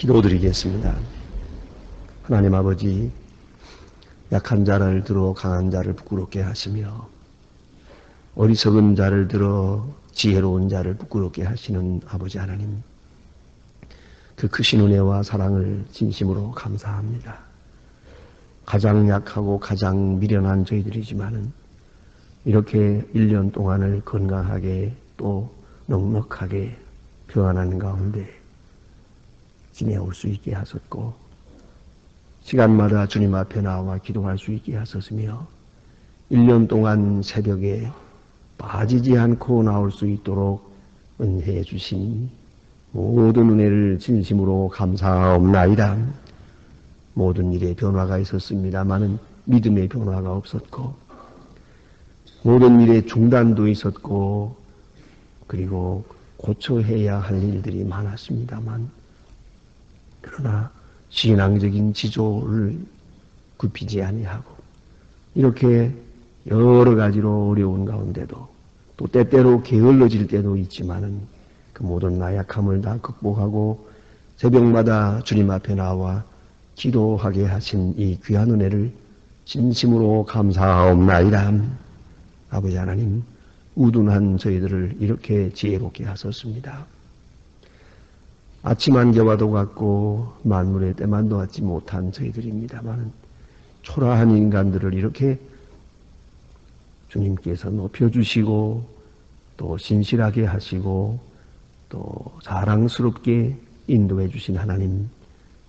기도드리겠습니다. 하나님 아버지, 약한 자를 들어 강한 자를 부끄럽게 하시며, 어리석은 자를 들어 지혜로운 자를 부끄럽게 하시는 아버지 하나님, 그 크신 은혜와 사랑을 진심으로 감사합니다. 가장 약하고 가장 미련한 저희들이지만은 이렇게 1년 동안을 건강하게 또 넉넉하게 평안한 가운데 지내올 수 있게 하셨고 시간마다 주님 앞에 나와 기도할 수 있게 하셨으며 1년 동안 새벽에 빠지지 않고 나올 수 있도록 은혜해 주신 모든 은혜를 진심으로 감사하옵나이다. 모든 일에 변화가 있었습니다마는 믿음의 변화가 없었고 모든 일에 중단도 있었고 그리고 고쳐해야 할 일들이 많았습니다만 그러나 신앙적인 지조를 굽히지 아니하고 이렇게 여러 가지로 어려운 가운데도 또 때때로 게을러질 때도 있지만은 그 모든 나약함을 다 극복하고 새벽마다 주님 앞에 나와 기도하게 하신 이 귀한 은혜를 진심으로 감사하옵나이다. 아버지 하나님, 우둔한 저희들을 이렇게 지혜롭게 하셨습니다. 아침 안개와도 같고 만물의 때만도 같지 못한 저희들입니다만 초라한 인간들을 이렇게 주님께서 높여주시고 또 신실하게 하시고 또 자랑스럽게 인도해 주신 하나님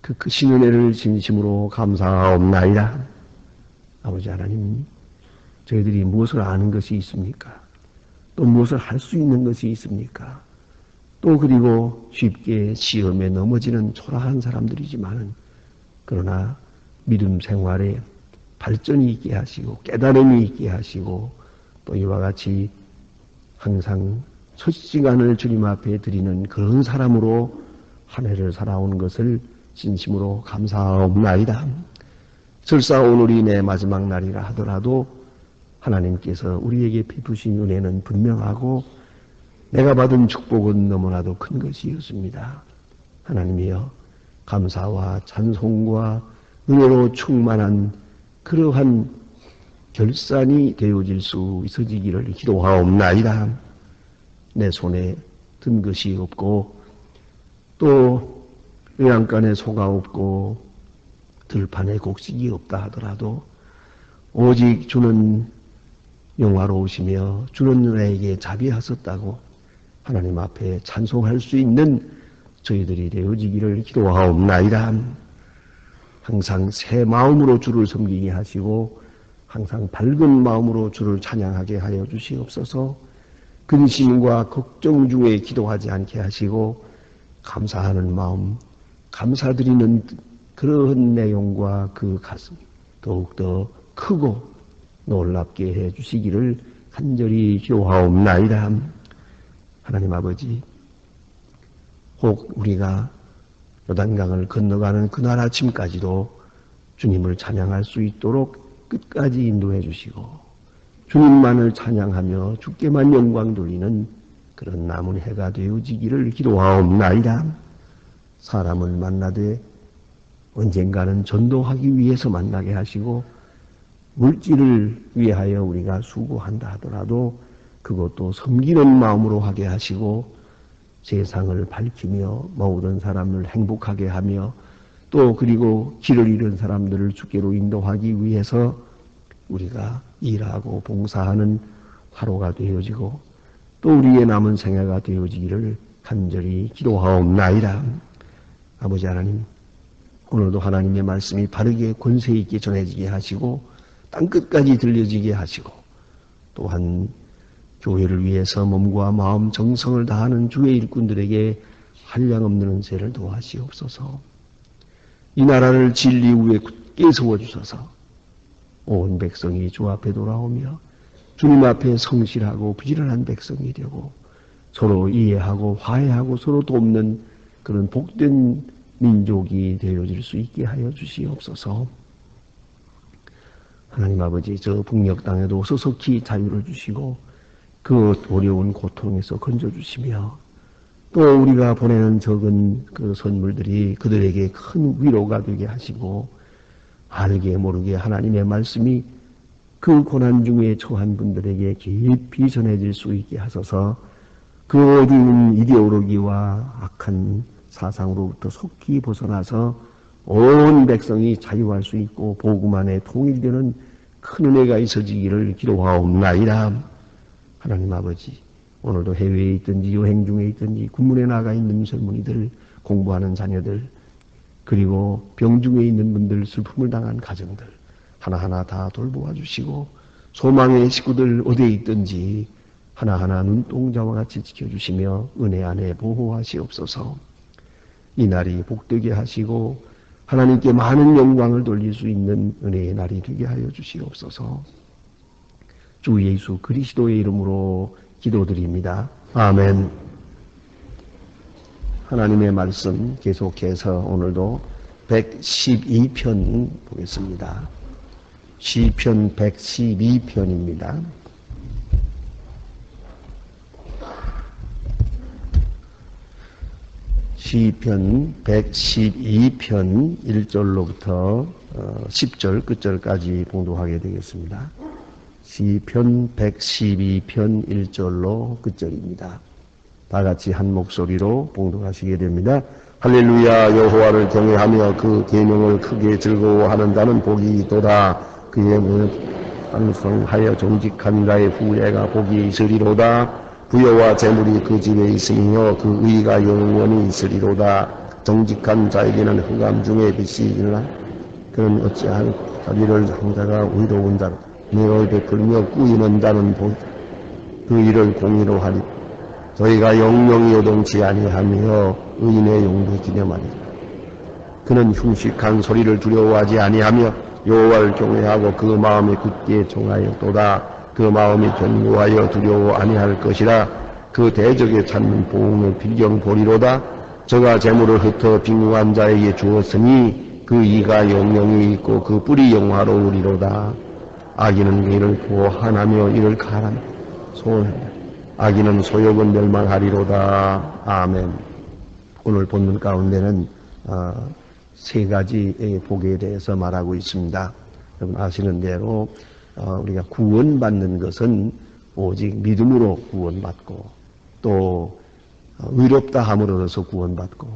그 크신 은혜를 진심으로 감사하옵나이다. 아버지 하나님 저희들이 무엇을 아는 것이 있습니까? 또 무엇을 할 수 있는 것이 있습니까? 또 그리고 쉽게 시험에 넘어지는 초라한 사람들이지만은 그러나 믿음 생활에 발전이 있게 하시고 깨달음이 있게 하시고 또 이와 같이 항상 첫 시간을 주님 앞에 드리는 그런 사람으로 한 해를 살아온 것을 진심으로 감사하옵나이다. 설사 오늘이 내 마지막 날이라 하더라도 하나님께서 우리에게 베푸신 은혜는 분명하고 내가 받은 축복은 너무나도 큰 것이었습니다. 하나님이여 감사와 찬송과 은혜로 충만한 그러한 결산이 되어질 수 있어지기를 기도하옵나이다. 내 손에 든 것이 없고 또 외양간에 소가 없고 들판에 곡식이 없다 하더라도 오직 주는 영화로우시며 주는 나에게 자비하셨다고 하나님 앞에 찬송할 수 있는 저희들이 되어지기를 기도하옵나이다. 항상 새 마음으로 주를 섬기게 하시고 항상 밝은 마음으로 주를 찬양하게 하여 주시옵소서 근심과 걱정 중에 기도하지 않게 하시고 감사하는 마음, 감사드리는 그러한 내용과 그 가슴 더욱더 크고 놀랍게 해 주시기를 간절히 기도하옵나이다. 하나님 아버지, 혹 우리가 요단강을 건너가는 그날 아침까지도 주님을 찬양할 수 있도록 끝까지 인도해 주시고 주님만을 찬양하며 주께만 영광 돌리는 그런 남은 해가 되어지기를 기도하옵나이다. 사람을 만나되 언젠가는 전도하기 위해서 만나게 하시고 물질을 위하여 우리가 수고한다 하더라도 그것도 섬기는 마음으로 하게 하시고 세상을 밝히며 모든 사람을 행복하게 하며 또 그리고 길을 잃은 사람들을 주께로 인도하기 위해서 우리가 일하고 봉사하는 하루가 되어지고 또 우리의 남은 생애가 되어지기를 간절히 기도하옵나이다. 아버지 하나님, 오늘도 하나님의 말씀이 바르게 권세 있게 전해지게 하시고 땅끝까지 들려지게 하시고 또한 교회를 위해서 몸과 마음 정성을 다하는 주의 일꾼들에게 한량없는 은혜를 도하시옵소서. 이 나라를 진리 위에 굳게 세워주셔서 온 백성이 주 앞에 돌아오며 주님 앞에 성실하고 부지런한 백성이 되고 서로 이해하고 화해하고 서로 돕는 그런 복된 민족이 되어질 수 있게 하여 주시옵소서. 하나님 아버지 저 북녘 땅에도 소속히 자유를 주시고 그 어려운 고통에서 건져주시며 또 우리가 보내는 적은 그 선물들이 그들에게 큰 위로가 되게 하시고 알게 모르게 하나님의 말씀이 그 고난 중에 처한 분들에게 깊이 전해질 수 있게 하소서 그 어두운 이데올로기와 악한 사상으로부터 속히 벗어나서 온 백성이 자유할 수 있고 복음 안에 통일되는 큰 은혜가 있어지기를 기도하옵나이다. 하나님 아버지 오늘도 해외에 있든지 여행 중에 있든지 군문에 나가 있는 젊은이들 공부하는 자녀들 그리고 병중에 있는 분들 슬픔을 당한 가정들 하나하나 다 돌보아 주시고 소망의 식구들 어디에 있든지 하나하나 눈동자와 같이 지켜주시며 은혜 안에 보호하시옵소서. 이 날이 복되게 하시고 하나님께 많은 영광을 돌릴 수 있는 은혜의 날이 되게 하여 주시옵소서 주 예수 그리스도의 이름으로 기도드립니다. 아멘. 하나님의 말씀 계속해서 오늘도 112편 보겠습니다. 시편 112편입니다. 시편 112편 1절로부터 10절 끝절까지 봉독하게 되겠습니다. 시편 112편 1절로 끝절입니다. 다 같이 한 목소리로 봉독하시게 됩니다. 할렐루야 여호와를 경외하며 그 계명을 크게 즐거워하는 자는 복이 있도다. 그의 문을 완성하여 정직한 자의 후예가 복이 있으리로다. 부여와 재물이 그 집에 있으며 그 의가 영원히 있으리로다. 정직한 자에게는 흑암 중에 빛이 일나 그는 어찌할 자기를 상자가 의로운 자로 내를 베풀며 꾸이는 자는 복, 그 일을 공의로 하리. 저희가 영영이 요동치 아니하며 의인의 용도 기념하리. 그는 흉식한 소리를 두려워하지 아니하며 여호와를 경외하고 그 마음에 굳게 정하였도다. 그 마음이 견고하여 두려워 아니할 것이라. 그 대적에 찾는 보응을 필경 보리로다. 저가 재물을 흩어 빈궁한 자에게 주었으니 그 이가 영영이 있고 그 뿔이 영화로우리로다. 악인은 이를 보호하나며 이를 가란 소원한다. 악인은 소욕은 멸망하리로다. 아멘. 오늘 본문 가운데는 어, 세 가지의 복에 대해서 말하고 있습니다. 여러분 아시는 대로 어, 우리가 구원받는 것은 오직 믿음으로 구원받고 또 어, 의롭다 함으로써 구원받고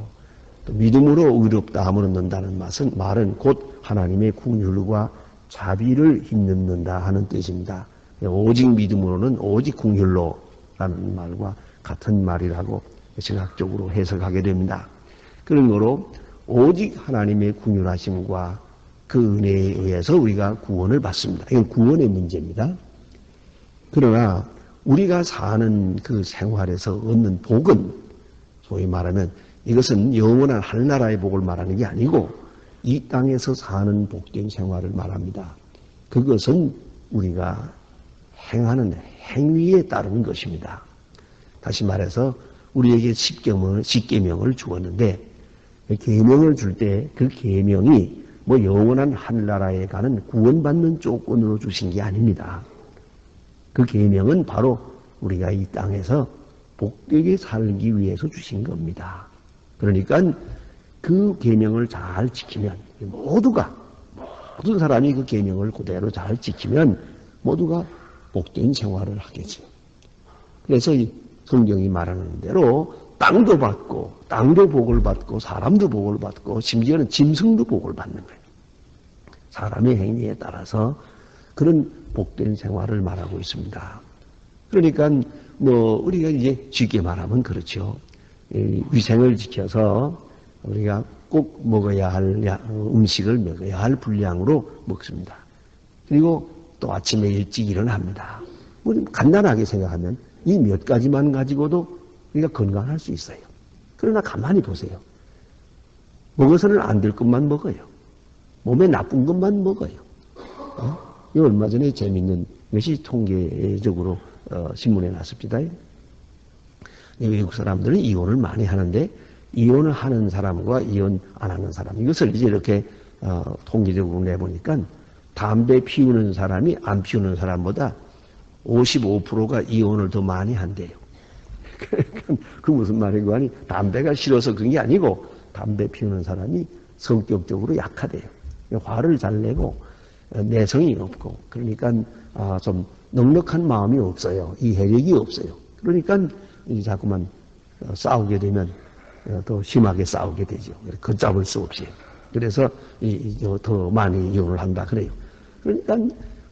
또 믿음으로 의롭다 함을 얻는다는 말은, 곧 하나님의 궁율과 자비를 힘넣는다 하는 뜻입니다. 오직 믿음으로는 오직 궁율로라는 말과 같은 말이라고 신학적으로 해석하게 됩니다. 그런 거로 오직 하나님의 궁율하심과 그 은혜에 의해서 우리가 구원을 받습니다. 이건 구원의 문제입니다. 그러나 우리가 사는 그 생활에서 얻는 복은 소위 말하면 이것은 영원한 하늘나라의 복을 말하는 게 아니고 이 땅에서 사는 복된 생활을 말합니다. 그것은 우리가 행하는 행위에 따른 것입니다. 다시 말해서 우리에게 십계명을, 십계명을 주었는데 계명을 줄 때 그 계명이 뭐 영원한 하늘나라에 가는 구원받는 조건으로 주신 게 아닙니다. 그 계명은 바로 우리가 이 땅에서 복되게 살기 위해서 주신 겁니다. 그러니까 그 계명을 잘 지키면 모두가 모든 사람이 그 계명을 그대로 잘 지키면 모두가 복된 생활을 하겠죠. 그래서 이 성경이 말하는 대로 땅도 받고 땅도 복을 받고 사람도 복을 받고 심지어는 짐승도 복을 받는 거예요. 사람의 행위에 따라서 그런 복된 생활을 말하고 있습니다. 그러니까 뭐 우리가 이제 쉽게 말하면 그렇죠. 위생을 지켜서 우리가 꼭 먹어야 할 음식을 먹어야 할 분량으로 먹습니다. 그리고 또 아침에 일찍 일어납니다. 뭐 간단하게 생각하면 이 몇 가지만 가지고도 우리가 건강할 수 있어요. 그러나 가만히 보세요. 먹어서는 안 될 것만 먹어요. 몸에 나쁜 것만 먹어요. 어? 이 얼마 전에 재밌는 것이 통계적으로 어, 신문에 났습니다. 외국 사람들은 이혼을 많이 하는데 이혼을 하는 사람과 이혼 안 하는 사람 이것을 이제 이렇게 어, 통계적으로 내보니까 담배 피우는 사람이 안 피우는 사람보다 55%가 이혼을 더 많이 한대요. 그 무슨 말인고 하니 담배가 싫어서 그런 게 아니고 담배 피우는 사람이 성격적으로 약하대요. 화를 잘 내고 어, 내성이 없고 그러니까 아, 좀 넉넉한 마음이 없어요. 이 해력이 없어요. 그러니까 이 자꾸만 어, 싸우게 되면 어, 더 심하게 싸우게 되죠. 걷잡을 수 없이. 그래서 더 많이 이혼을 한다 그래요. 그러니까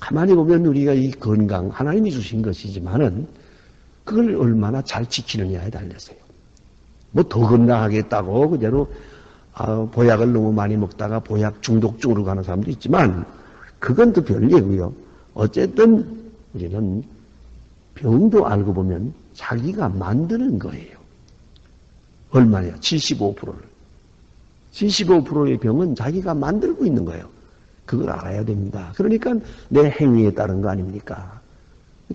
가만히 보면 우리가 이 건강 하나님이 주신 것이지만은 그걸 얼마나 잘 지키느냐에 달렸어요. 뭐 더 건강하겠다고 그대로 아, 보약을 너무 많이 먹다가 보약 중독증으로 가는 사람도 있지만 그건 또 별개고요. 어쨌든 우리는 병도 알고 보면 자기가 만드는 거예요. 얼마냐? 75%를. 75%의 병은 자기가 만들고 있는 거예요. 그걸 알아야 됩니다. 그러니까 내 행위에 따른 거 아닙니까?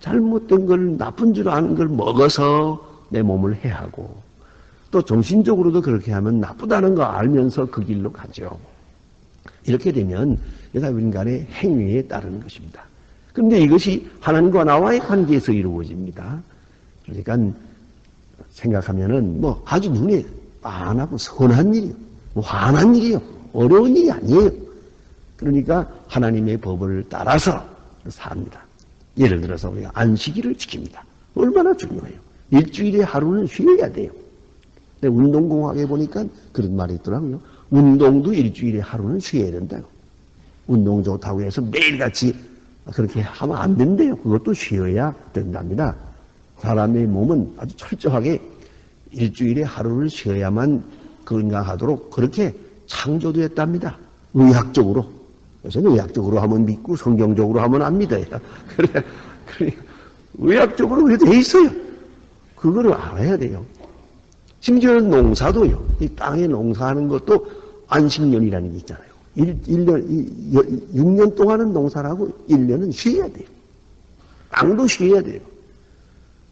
잘못된 걸 나쁜 줄 아는 걸 먹어서 내 몸을 해하고 또 정신적으로도 그렇게 하면 나쁘다는 거 알면서 그 길로 가죠. 이렇게 되면 여자 인간의 행위에 따르는 것입니다. 그런데 이것이 하나님과 나와의 관계에서 이루어집니다. 그러니까 생각하면은 뭐 아주 눈에 빤하고 선한 일이요. 뭐 환한 일이요. 어려운 일이 아니에요. 그러니까 하나님의 법을 따라서 삽니다. 예를 들어서 우리가 안식일을 지킵니다. 얼마나 중요해요. 일주일에 하루는 쉬어야 돼요. 근데 운동공학에 보니까 그런 말이 있더라고요. 운동도 일주일에 하루는 쉬어야 된다고. 운동 좋다고 해서 매일같이 그렇게 하면 안 된대요. 그것도 쉬어야 된답니다. 사람의 몸은 아주 철저하게 일주일에 하루를 쉬어야만 건강하도록 그렇게 창조되었답니다. 의학적으로. 요새는 의학적으로 하면 믿고 성경적으로 하면 안 믿어요. 그래, 그래. 의학적으로 그렇게 돼 있어요. 그거를 알아야 돼요. 심지어는 농사도요. 이 땅에 농사하는 것도 안식년이라는 게 있잖아요. 1, 1년, 6년 동안은 농사를 하고 1년은 쉬어야 돼요. 땅도 쉬어야 돼요.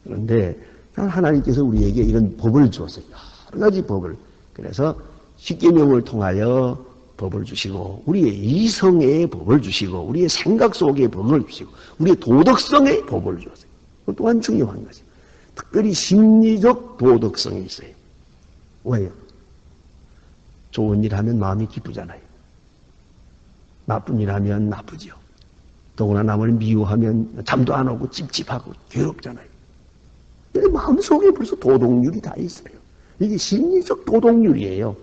그런데 하나님께서 우리에게 이런 법을 주었어요. 여러 가지 법을. 그래서 십계명을 통하여 법을 주시고 우리의 이성의 법을 주시고 우리의 생각 속의 법을 주시고 우리의 도덕성의 법을 주었어요. 그 또한 중요한 거죠. 특별히 심리적 도덕성이 있어요. 왜요? 좋은 일 하면 마음이 기쁘잖아요. 나쁜 일 하면 나쁘죠. 더구나 남을 미워하면 잠도 안 오고 찝찝하고 괴롭잖아요. 근데 마음속에 벌써 도덕률이 다 있어요. 이게 심리적 도덕률이에요.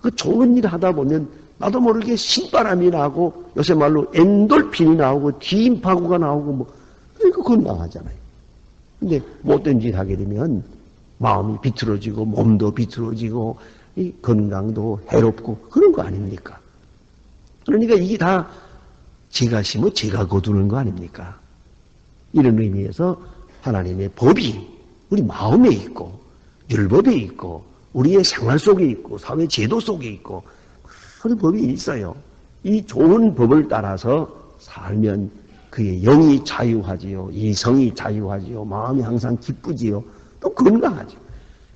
그 좋은 일 하다 보면 나도 모르게 신바람이 나고 요새 말로 엔돌핀이 나오고 디임파구가 나오고 뭐 그러니까 건강하잖아요. 근데 못된 짓 하게 되면 마음이 비틀어지고 몸도 비틀어지고 이 건강도 해롭고 그런 거 아닙니까? 그러니까 이게 다 제가 심어 제가 거두는 거 아닙니까? 이런 의미에서 하나님의 법이 우리 마음에 있고 율법에 있고 우리의 생활 속에 있고 사회 제도 속에 있고 그런 법이 있어요. 이 좋은 법을 따라서 살면 그의 영이 자유하지요. 이성이 자유하지요. 마음이 항상 기쁘지요. 또 건강하죠.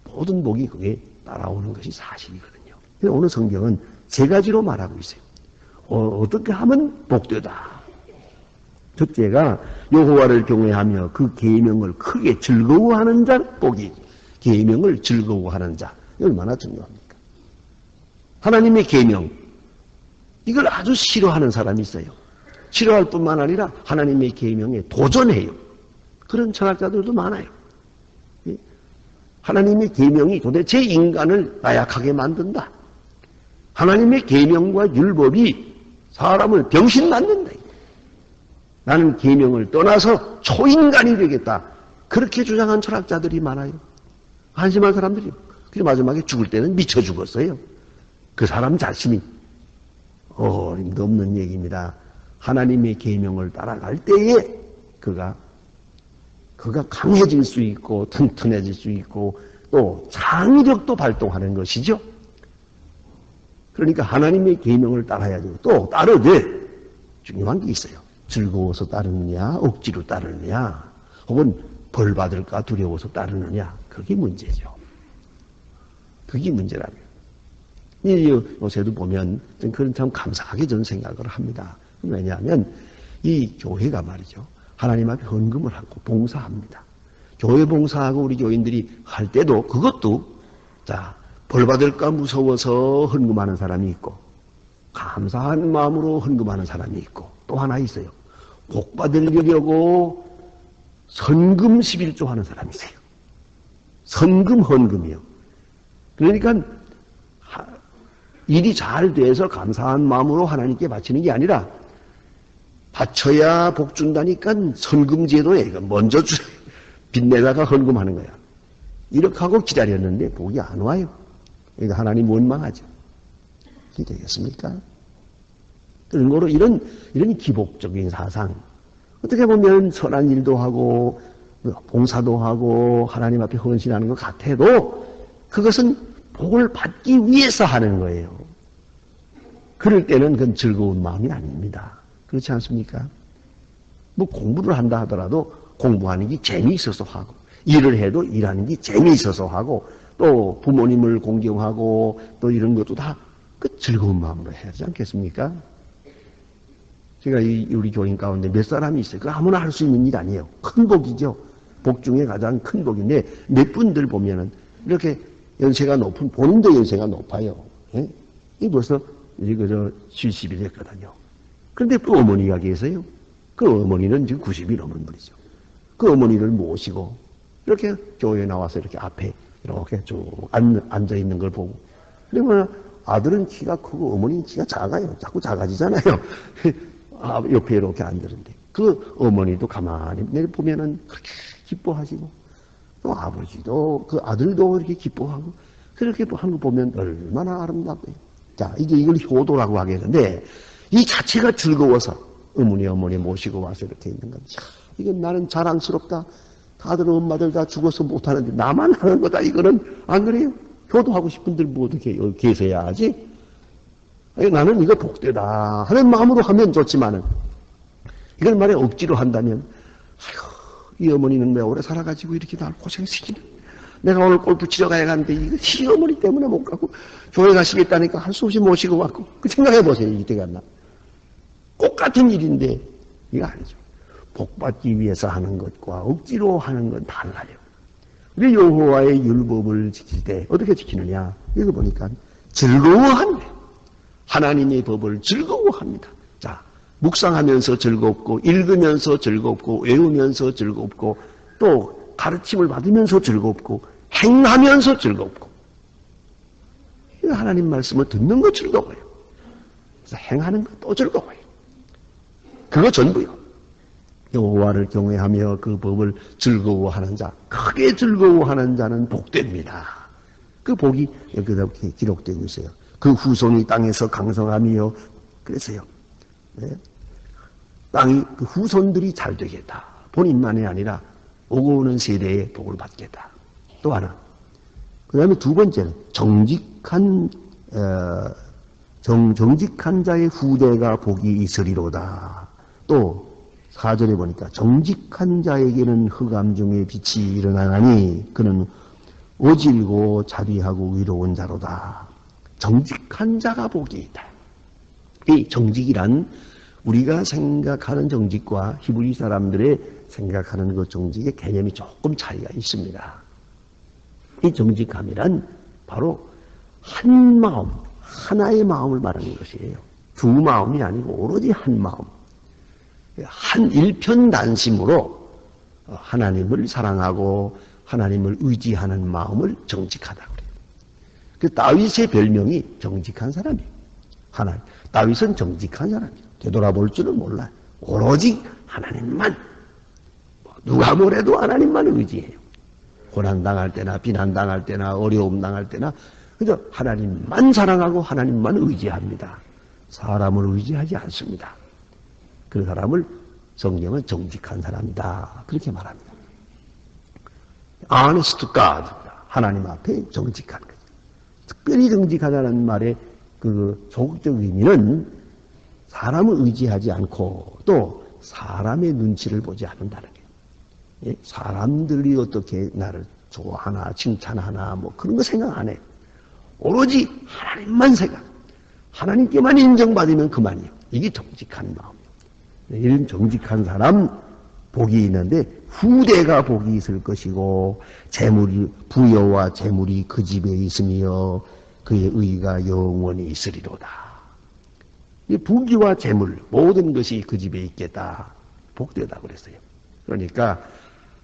모든 복이 그게 따라오는 것이 사실이거든요. 오늘 성경은 세 가지로 말하고 있어요. 어, 떻게 하면 복되다. 첫째가 여호와를 경외하며 그 계명을 크게 즐거워하는 자 복이 계명을 즐거워하는 자 얼마나 중요합니까? 하나님의 계명 이걸 아주 싫어하는 사람이 있어요. 싫어할 뿐만 아니라 하나님의 계명에 도전해요. 그런 철학자들도 많아요. 예? 하나님의 계명이 도대체 인간을 나약하게 만든다. 하나님의 계명과 율법이 사람을 병신 만든다. 나는 계명을 떠나서 초인간이 되겠다. 그렇게 주장한 철학자들이 많아요. 한심한 사람들이요. 그리고 마지막에 죽을 때는 미쳐 죽었어요. 그 사람 자신이 어림도 없는 얘기입니다. 하나님의 계명을 따라갈 때에 그가 그가 강해질 수 있고 튼튼해질 수 있고 또 창의력도 발동하는 것이죠. 그러니까 하나님의 계명을 따라야 되고 또 따르되 중요한 게 있어요. 즐거워서 따르느냐, 억지로 따르느냐, 혹은 벌 받을까 두려워서 따르느냐, 그게 문제죠. 그게 문제라면. 요새도 보면 그런 참 감사하게 저는 생각을 합니다. 왜냐하면 이 교회가 말이죠. 하나님 앞에 헌금을 하고 봉사합니다. 교회 봉사하고 우리 교인들이 할 때도 그것도 자, 벌 받을까 무서워서 헌금하는 사람이 있고 감사한 마음으로 헌금하는 사람이 있고 또 하나 있어요. 복 받으려고 선금 11조 하는 사람이 있어요. 선금 헌금이요. 그러니까 하- 일이 잘 돼서 감사한 마음으로 하나님께 바치는 게 아니라 바쳐야 복 준다니까 선금 제도에 먼저 주, 빚내다가 헌금하는 거야. 이렇게 하고 기다렸는데 복이 안 와요. 그러니까 하나님 원망하죠. 이게 되겠습니까? 그런 거로 이런, 이런 기복적인 사상. 어떻게 보면 선한 일도 하고, 봉사도 하고, 하나님 앞에 헌신하는 것 같아도, 그것은 복을 받기 위해서 하는 거예요. 그럴 때는 그건 즐거운 마음이 아닙니다. 그렇지 않습니까? 뭐 공부를 한다 하더라도 공부하는 게 재미있어서 하고, 일을 해도 일하는 게 재미있어서 하고, 또 부모님을 공경하고, 또 이런 것도 다 그 즐거운 마음으로 해야 되지 않겠습니까? 제가 이 우리 교인 가운데 몇 사람이 있어요. 그 아무나 할 수 있는 일 아니에요. 큰 복이죠. 복 중에 가장 큰 복인데 몇 분들 보면은 이렇게 연세가 높은 본인도 연세가 높아요. 예? 이 벌써 이제 그저 70이 됐거든요. 그런데 그 어머니가 계세요. 그 어머니는 지금 90이 넘은 분이죠. 그 어머니를 모시고 이렇게 교회에 나와서 이렇게 앞에 이렇게 쭉 앉아 있는 걸 보고 그러면 아들은 키가 크고 어머니는 키가 작아요. 자꾸 작아지잖아요. 아, 옆에 이렇게 앉는데 그 어머니도 가만히 내려 보면은 그렇게 기뻐하시고 또 아버지도 그 아들도 이렇게 기뻐하고 그렇게 하는 거 보면 얼마나 아름답고요. 자 이게 이걸 효도라고 하겠는데 이 자체가 즐거워서 어머니 어머니 모시고 와서 이렇게 있는 건 참, 이건 나는 자랑스럽다. 다들 엄마들 다 죽어서 못하는데 나만 하는 거다. 이거는 안 그래요? 효도하고 싶은 들 모두 계- 여기 계셔야 하지. 나는 이거 복되다 하는 마음으로 하면 좋지만은 이걸 말에 억지로 한다면 아이고 이 어머니는 왜 오래 살아가지고 이렇게 날 고생시키는 내가 오늘 골프 치러 가야 하는데 이거 이 어머니 때문에 못 가고 교회 가시겠다니까 할 수 없이 모시고 왔고 그 생각해 보세요 이때가 나. 똑같은 일인데 이거 아니죠. 복받기 위해서 하는 것과 억지로 하는 건 달라요. 우리 여호와의 율법을 지킬 때 어떻게 지키느냐? 이거 보니까 즐거워한대 하나님의 법을 즐거워합니다. 자, 묵상하면서 즐겁고, 읽으면서 즐겁고, 외우면서 즐겁고, 또 가르침을 받으면서 즐겁고, 행하면서 즐겁고. 이 하나님 말씀을 듣는 거 즐거워요. 그래서 행하는 것도 즐거워요. 그거 전부요. 여호와를 경외하며 그 법을 즐거워하는 자, 크게 즐거워하는 자는 복됩니다. 그 복이 여기다 기록되고 있어요. 그 후손이 땅에서 강성하며 그래서요. 네. 땅이 그 후손들이 잘 되겠다. 본인만이 아니라 오고 오는 세대에 복을 받겠다. 또 하나. 그 다음에 두 번째는 정직한 어, 정, 정직한 자의 후대가 복이 있으리로다. 또 사절에 보니까 정직한 자에게는 흑암 중에 빛이 일어나나니 그는 오질고 자비하고 위로운 자로다. 정직한 자가 복이 있다. 이 정직이란 우리가 생각하는 정직과 히브리 사람들의 생각하는 그 정직의 개념이 조금 차이가 있습니다. 이 정직함이란 바로 한 마음, 하나의 마음을 말하는 것이에요. 두 마음이 아니고 오로지 한 마음. 한 일편단심으로 하나님을 사랑하고 하나님을 의지하는 마음을 정직하다 그래요. 그 다윗의 별명이 정직한 사람이에요. 하나님. 다윗은 정직한 사람이에요. 되돌아볼 줄은 몰라요. 오로지 하나님만. 누가 뭐래도 하나님만 의지해요. 고난당할 때나, 비난당할 때나, 어려움 당할 때나, 그저 하나님만 사랑하고 하나님만 의지합니다. 사람을 의지하지 않습니다. 그 사람을 성경은 정직한 사람이다. 그렇게 말합니다. honest God. 하나님 앞에 정직한 거죠. 특별히 정직하다는 말의 그 조국적 의미는 사람을 의지하지 않고 또 사람의 눈치를 보지 않는다는 거예요. 예? 사람들이 어떻게 나를 좋아하나 칭찬하나 뭐 그런 거 생각 안 해요. 오로지 하나님만 생각. 하나님께만 인정받으면 그만이에요. 이게 정직한 마음이에요. 이런 정직한 사람 복이 있는데 후대가 복이 있을 것이고 재물이 부여와 재물이 그 집에 있으며 그의 의가 영원히 있으리로다. 이 부귀와 재물 모든 것이 그 집에 있겠다. 복되다 그랬어요. 그러니까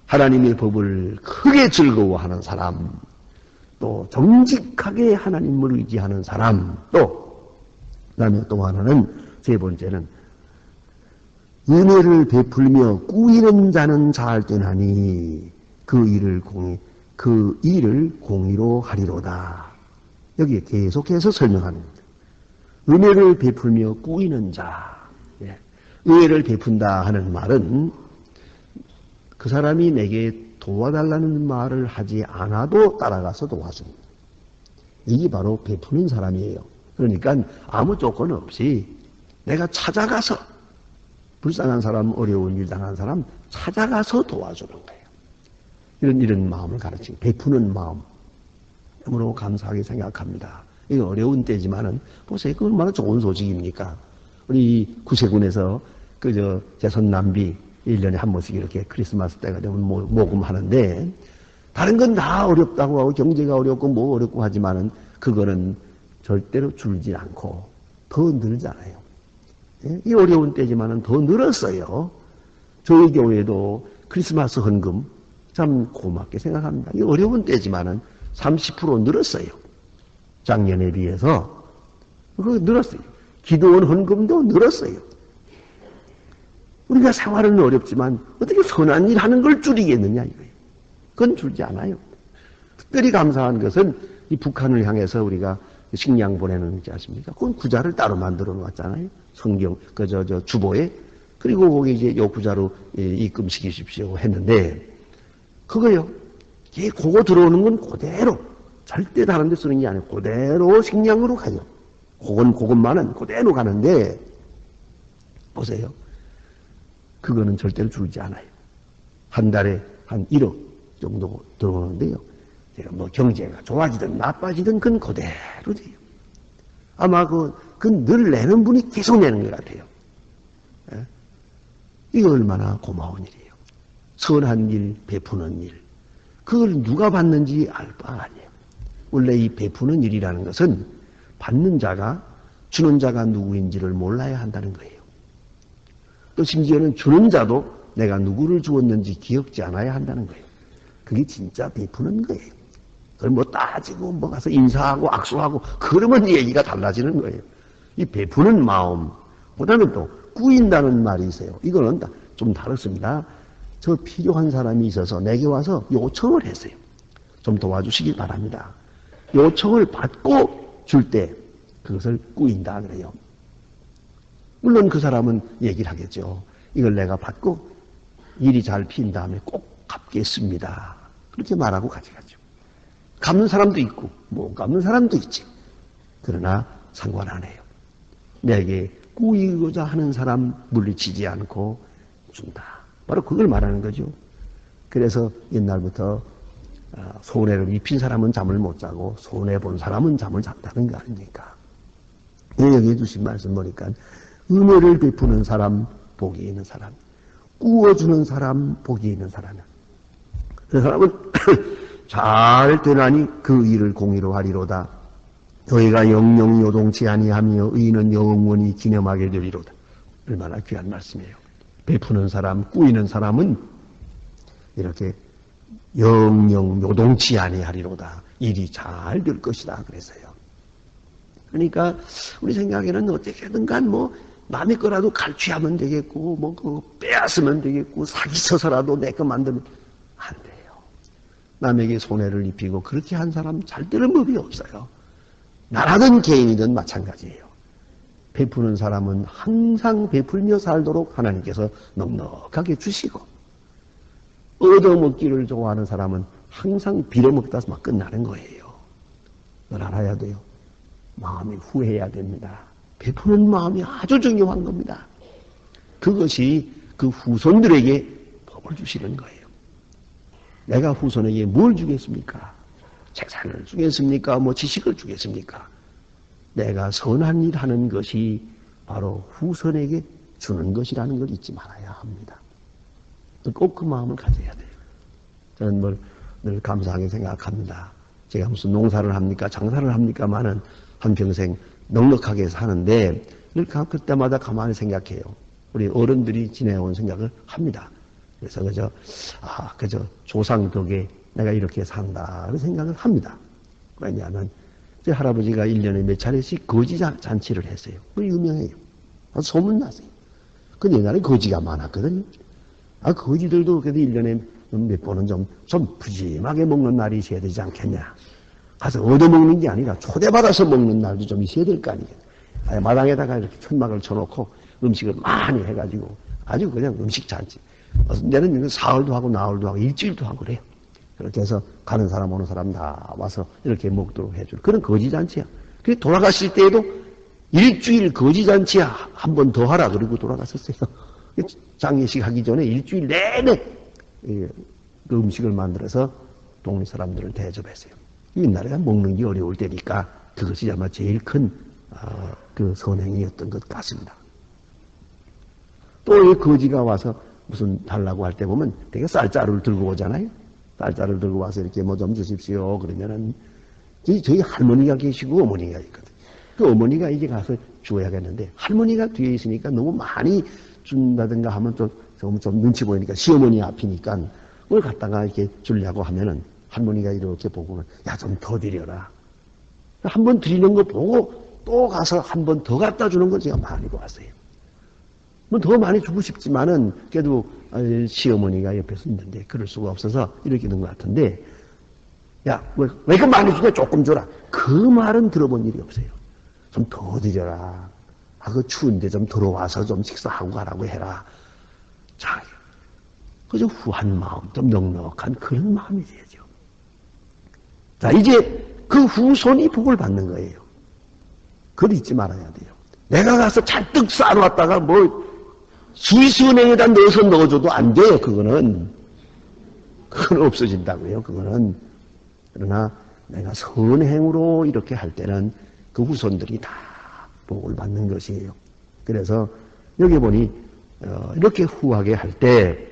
하나님의 법을 크게 즐거워하는 사람, 또 정직하게 하나님을 의지하는 사람, 또 그다음에 또 하나는 세 번째는 은혜를 베풀며 꾸이는 자는 잘 되나니 그 일을 공의 그 일을 공의로 하리로다. 여기에 계속해서 설명하는 겁니다. 은혜를 베풀며 꾸이는 자. 예. 은혜를 베푼다 하는 말은 그 사람이 내게 도와달라는 말을 하지 않아도 따라가서 도와줍니다. 이게 바로 베푸는 사람이에요. 그러니까 아무 조건 없이 내가 찾아가서 불쌍한 사람, 어려운 일 당한 사람 찾아가서 도와주는 거예요. 이런, 이런 마음을 가르치고, 베푸는 마음. 너무너무 감사하게 생각합니다. 이거 어려운 때지만은, 보세요. 그 얼마나 좋은 소식입니까? 우리 구세군에서, 그, 저, 재선 남비, 1년에 한 번씩 이렇게 크리스마스 때가 되면 모, 모금하는데, 다른 건 다 어렵다고 하고, 경제가 어렵고, 뭐 어렵고 하지만은, 그거는 절대로 줄지 않고, 더 늘잖아요. 예? 이 어려운 때지만은 더 늘었어요. 저희 교회도 크리스마스 헌금 참 고맙게 생각합니다. 이 어려운 때지만은 30% 늘었어요. 작년에 비해서. 그거 늘었어요. 기도원 헌금도 늘었어요. 우리가 생활은 어렵지만 어떻게 선한 일 하는 걸 줄이겠느냐 이거예요. 그건 줄지 않아요. 특별히 감사한 것은 이 북한을 향해서 우리가 식량 보내는 거지 않습니까? 그건 구자를 따로 만들어 놓았잖아요. 성경, 그, 저, 저, 주보에. 그리고 거기 이제 요 구자로 입금시키십시오 했는데, 그거요. 그거 들어오는 건 그대로, 절대 다른 데 쓰는 게 아니고, 그대로 식량으로 가요. 그건, 그것만은 그대로 가는데, 보세요. 그거는 절대로 줄지 않아요. 한 달에 한 1억 정도 들어오는데요. 뭐 경제가 좋아지든 나빠지든 그건 그대로 돼요. 아마 그, 그늘 내는 분이 계속 내는 것 같아요. 예? 이거 얼마나 고마운 일이에요. 선한 일, 베푸는 일. 그걸 누가 받는지 알 바 아니에요. 원래 이 베푸는 일이라는 것은 받는 자가, 주는 자가 누구인지를 몰라야 한다는 거예요. 또 심지어는 주는 자도 내가 누구를 주었는지 기억지 않아야 한다는 거예요. 그게 진짜 베푸는 거예요. 그걸 뭐 따지고 뭐 가서 인사하고 악수하고 그러면 얘기가 달라지는 거예요. 이 베푸는 마음 보다는 또 꾸인다는 말이 있어요. 이거는 좀 다릅니다. 저 필요한 사람이 있어서 내게 와서 요청을 했어요. 좀 도와주시길 바랍니다. 요청을 받고 줄 때 그것을 꾸인다 그래요. 물론 그 사람은 얘기를 하겠죠. 이걸 내가 받고 일이 잘 피인 다음에 꼭 갚겠습니다. 그렇게 말하고 가져가죠. 갚는 사람도 있고 못 갚는 사람도 있지. 그러나 상관 안 해요. 내게 꾸이고자 하는 사람 물리치지 않고 준다. 바로 그걸 말하는 거죠. 그래서 옛날부터 아, 손해를 입힌 사람은 잠을 못 자고 손해 본 사람은 잠을 잔다는 거 아닙니까? 여기 주신 말씀 보니까 은혜를 베푸는 사람 복이 있는 사람, 꾸어주는 사람 복이 있는 사람은 그 사람은 잘 되나니 그 일을 공의로 하리로다. 너희가 영영 요동치 아니하며 의는 영원히 기념하게 되리로다. 얼마나 귀한 말씀이에요. 베푸는 사람, 꾸이는 사람은 이렇게 영영 요동치 아니하리로다. 일이 잘 될 것이다. 그래서요. 그러니까 우리 생각에는 어떻게든 간뭐 남의 거라도 갈취하면 되겠고 뭐그 빼앗으면 되겠고 사기 쳐서라도 내 거 만들면 안 돼요. 남에게 손해를 입히고 그렇게 한 사람 잘 되는 법이 없어요. 나라든 개인이든 마찬가지예요. 베푸는 사람은 항상 베풀며 살도록 하나님께서 넉넉하게 주시고 얻어먹기를 좋아하는 사람은 항상 빌어먹다 막 끝나는 거예요. 널 알아야 돼요. 마음이 후회해야 됩니다. 베푸는 마음이 아주 중요한 겁니다. 그것이 그 후손들에게 복을 주시는 거예요. 내가 후손에게 뭘 주겠습니까? 재산을 주겠습니까? 뭐 지식을 주겠습니까? 내가 선한 일 하는 것이 바로 후손에게 주는 것이라는 걸 잊지 말아야 합니다. 꼭 그 마음을 가져야 돼요. 저는 뭘 늘 감사하게 생각합니다. 제가 무슨 농사를 합니까? 장사를 합니까만은 한평생 넉넉하게 사는데 늘 가- 그때마다 가만히 생각해요. 우리 어른들이 지내온 생각을 합니다. 그래서 그저, 아, 그저 조상 덕에 내가 이렇게 산다. 그 생각을 합니다. 왜냐하면 제 할아버지가 1년에 몇 차례씩 거지 잔- 잔치를 했어요. 그 유명해요. 아주 소문났어요. 그 옛날에 거지가 많았거든요. 아, 거지들도 그래도 1년에 몇 번은 좀, 좀 푸짐하게 먹는 날이 있어야 되지 않겠냐. 가서 얻어먹는 게 아니라 초대받아서 먹는 날도 좀 있어야 될 거 아니겠냐. 마당에다가 이렇게 천막을 쳐놓고 음식을 많이 해가지고 아주 그냥 음식 잔치. 어, 내는 사흘도 하고 나흘도 하고 일주일도 하고 그래요. 그렇게 해서 가는 사람 오는 사람 다 와서 이렇게 먹도록 해줄 그런 거지잔치야. 그 돌아가실 때에도 일주일 거지잔치야 한 번 더 하라 그러고 돌아갔었어요. 장례식 하기 전에 일주일 내내 이, 그 음식을 만들어서 동네 사람들을 대접했어요. 옛날에 먹는 게 어려울 때니까 그것이 아마 제일 큰, 어, 그 선행이었던 것 같습니다. 또 이 거지가 와서 무슨 달라고 할 때 보면 되게 쌀자루를 들고 오잖아요. 쌀자루를 들고 와서 이렇게 뭐 좀 주십시오. 그러면은 저희, 저희 할머니가 계시고 어머니가 있거든. 그 어머니가 이제 가서 줘야겠는데 할머니가 뒤에 있으니까 너무 많이 준다든가 하면 좀, 좀, 좀 눈치 보이니까 시어머니 앞이니까 뭘 갖다가 이렇게 주려고 하면은 할머니가 이렇게 보고는 야 좀 더 드려라. 한 번 드리는 거 보고 또 가서 한 번 더 갖다 주는 걸 제가 많이 보았어요. 뭐 더 많이 주고 싶지만은 그래도 아, 시어머니가 옆에서 있는데 그럴 수가 없어서 이렇게 된 것 같은데 야, 왜, 왜 이렇게 많이 주냐? 조금 줘라. 그 말은 들어본 일이 없어요. 좀 더 드려라. 아, 그 추운데 좀 들어와서 좀 식사하고 가라고 해라. 자, 그저 후한 마음, 좀 넉넉한 그런 마음이 돼야죠. 자, 이제 그 후손이 복을 받는 거예요. 그걸 잊지 말아야 돼요. 내가 가서 잔뜩 쌓아놨다가 뭐, 수의수은행에다 넣어서 넣어줘도 안 돼요, 그거는. 그건 없어진다고요, 그거는. 그러나 내가 선행으로 이렇게 할 때는 그 후손들이 다 복을 받는 것이에요. 그래서 여기 보니 어, 이렇게 후하게 할 때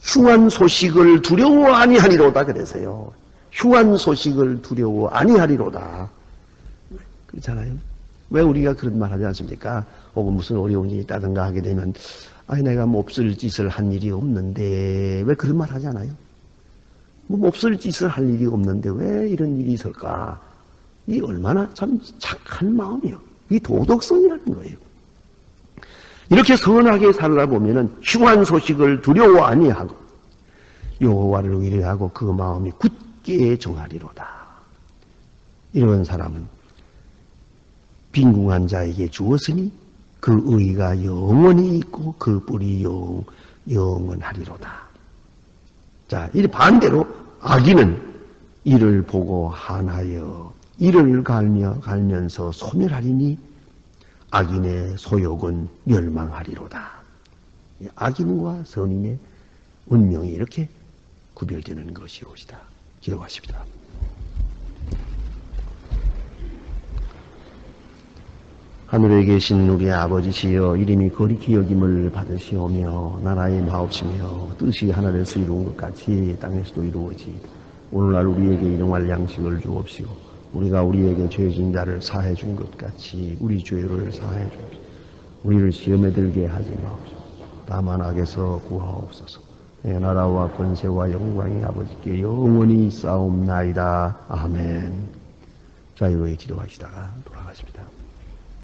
흉한 소식을 두려워 아니하리로다 그래서요. 흉한 소식을 두려워 아니하리로다. 그렇잖아요. 왜 우리가 그런 말 하지 않습니까? 혹은 무슨 어려운 일이 있다든가 하게 되면 아니 내가 몹쓸 짓을 한 일이 없는데 왜 그런 말 하잖아요. 뭐 몹쓸 짓을 할 일이 없는데 왜 이런 일이 있을까? 이 얼마나 참 착한 마음이요. 이 도덕성이라는 거예요. 이렇게 선하게 살다 보면은 흉한 소식을 두려워 아니하고 여호와를 의뢰하고 그 마음이 굳게 정하리로다. 이런 사람은 빈궁한 자에게 주었으니 그 의가 영원히 있고 그 뿔이 영, 영원하리로다. 자, 이 반대로 악인은 이를 보고 한하여 이를 갈며 갈면서 소멸하리니 악인의 소욕은 멸망하리로다. 이 악인과 선인의 운명이 이렇게 구별되는 것이옵시다. 기도하십니다. 하늘에 계신 우리 아버지시여 이름이 거룩히 여김을 받으시오며 나라의 마옵시며 뜻이 하늘에서 이루은 것 같이 땅에서도 이루어지 오늘날 우리에게 일용할 양식을 주옵시고 우리가 우리에게 죄진 자를 사해 준 것 같이 우리 죄를 사해 주옵시고 우리를 시험에 들게 하지 마옵소서 다만 악에서 구하옵소서. 내 나라와 권세와 영광이 아버지께 영원히 싸움나이다. 아멘. 자유로이 기도하시다가 돌아가십니다